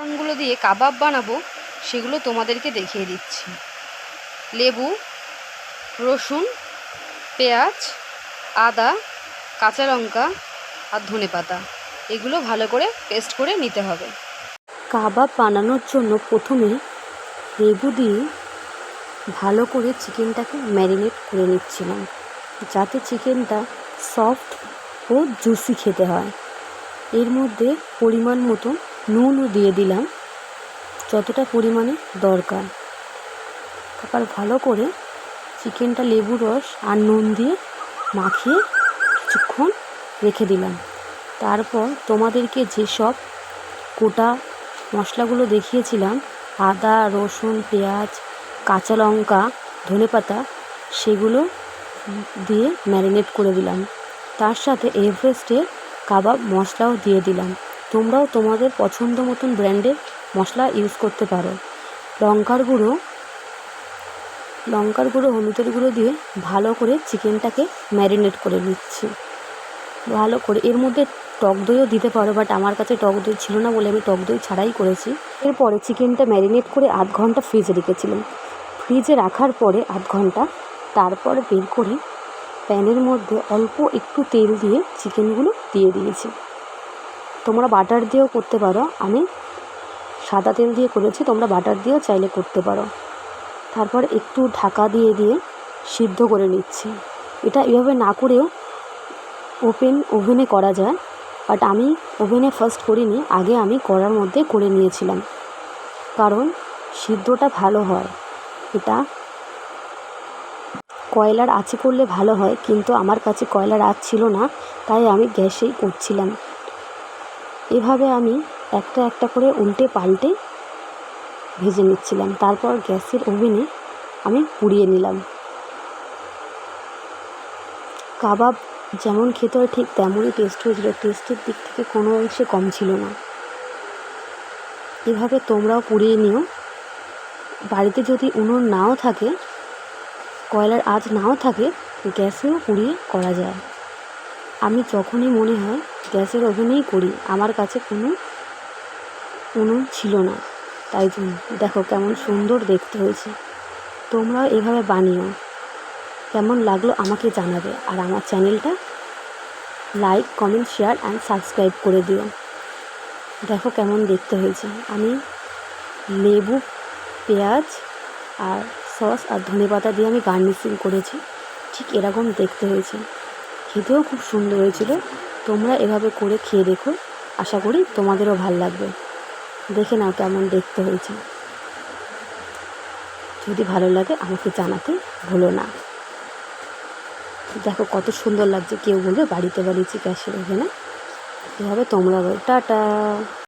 উপকরণগুলো দিয়ে কাবাব বানাবো, সেগুলো তোমাদেরকে দেখিয়ে দিচ্ছি। লেবু, রসুন, পেঁয়াজ, আদা, কাঁচা লঙ্কা আর ধনেপাতা এগুলো ভালো করে পেস্ট করে নিতে হবে। কাবাব বানানোর জন্য প্রথমে লেবু দিয়ে ভালো করে চিকেনটাকে ম্যারিনেট করে নিচ্ছিলাম, যাতে চিকেনটা সফট ও জুসি খেতে হয়। এর মধ্যে পরিমাণ মতো নুনও দিয়ে দিলাম। যতটা পরিমাণে দরকার। তারপর ভালো করে চিকেনটা লেবু রস আর নুন দিয়ে মাখিয়ে কিছুক্ষণ রেখে দিলাম। তারপর তোমাদেরকে যেসব গোটা মশলাগুলো দেখিয়েছিলাম, আদা, রসুন, পেঁয়াজ, কাঁচা লঙ্কা ধনেপাতা সেগুলো দিয়ে ম্যারিনেট করে দিলাম। তার সাথে এভারেস্টের কাবাব মশলাও দিয়ে দিলাম। তোমরাও তোমাদের পছন্দ মতন ব্র্যান্ডের মশলা ইউজ করতে পারো। লঙ্কার গুঁড়ো লঙ্কার গুঁড়ো, হলুদের গুঁড়ো দিয়ে ভালো করে চিকেনটাকে ম্যারিনেট করে নিচ্ছি। ভালো করে এর মধ্যে টক দইও দিতে পারো বাট আমার কাছে টক দই ছিল না বলে আমি টক দই ছাড়াই করেছি। এরপরে চিকেনটা ম্যারিনেট করে আধ ঘণ্টা ফ্রিজে রেখেছিলাম। ফ্রিজে রাখার পরে আধ ঘণ্টা তারপর বের করে প্যানের মধ্যে অল্প একটু তেল দিয়ে চিকেনগুলো দিয়ে দিয়েছি। তোমরা বাটার দিয়েও করতে পারো। আমি সাদা তেল দিয়ে করেছি, তোমরা বাটার দিয়েও চাইলে করতে পারো। তারপর একটু ঢাকা দিয়ে দিয়ে সিদ্ধ করে নিচ্ছি। এটা এভাবে না করেও ওপেন ওভেনে করা যায়। বাট আমি ওভেনে ফার্স্ট করিনি, আগে আমি কড়ার মধ্যে করে নিয়েছিলাম। কারণ সিদ্ধটা ভালো হয়। এটা কয়লার আছে করলে ভালো হয়, কিন্তু আমার কাছে কয়লার আঁচ ছিল না, তাই আমি গ্যাসেই করছিলাম। এভাবে আমি একটা একটা করে উল্টে পাল্টে ভেজে নিচ্ছিলাম। তারপর গ্যাসের ওভেনে আমি পুড়িয়ে নিলাম। কাবাব যেমন খেতে হয় ঠিক তেমনই টেস্ট হয়েছিল। টেস্টের দিক থেকে কোনো অংশে কম ছিল না। এভাবে তোমরাও পুড়িয়ে নিও। বাড়িতে যদি উনুন নাও থাকে, কয়লার আঁচ নাও থাকে, গ্যাসেও পুড়িয়ে করা যায়। আমি যখনই মনে হয় গ্যাসের ওভেনেই করি, আমার কাছে কোনো উনুন ছিল না। তাই জন্য, দেখো কেমন সুন্দর দেখতে হয়েছে। তোমরাও এভাবে বানিও। কেমন লাগল আমাকে জানাবে। আর আমার চ্যানেলটা like, comment, share and subscribe করে দিও। দেখো কেমন দেখতে হয়েছে। আমি লেবু, পেঁয়াজ আর সস আর ধনেপাতা দিয়ে আমি গার্নিশিং করেছি। ঠিক এরকম দেখতে হয়েছে। খেতেও খুব সুন্দর হয়েছিল। তোমরা এভাবে করে খেয়ে দেখো। আশা করি তোমাদেরও ভালো লাগবে। দেখে নাও কেমন দেখতে হয়েছে। যদি ভালো লাগে আমাকে জানাতে ভুলো না। দেখো কত সুন্দর লাগছে। কেউ বলবে বাড়িতে বাড়িয়েছি গ্যাসের ওভেনে। এভাবে তোমরা টাটা!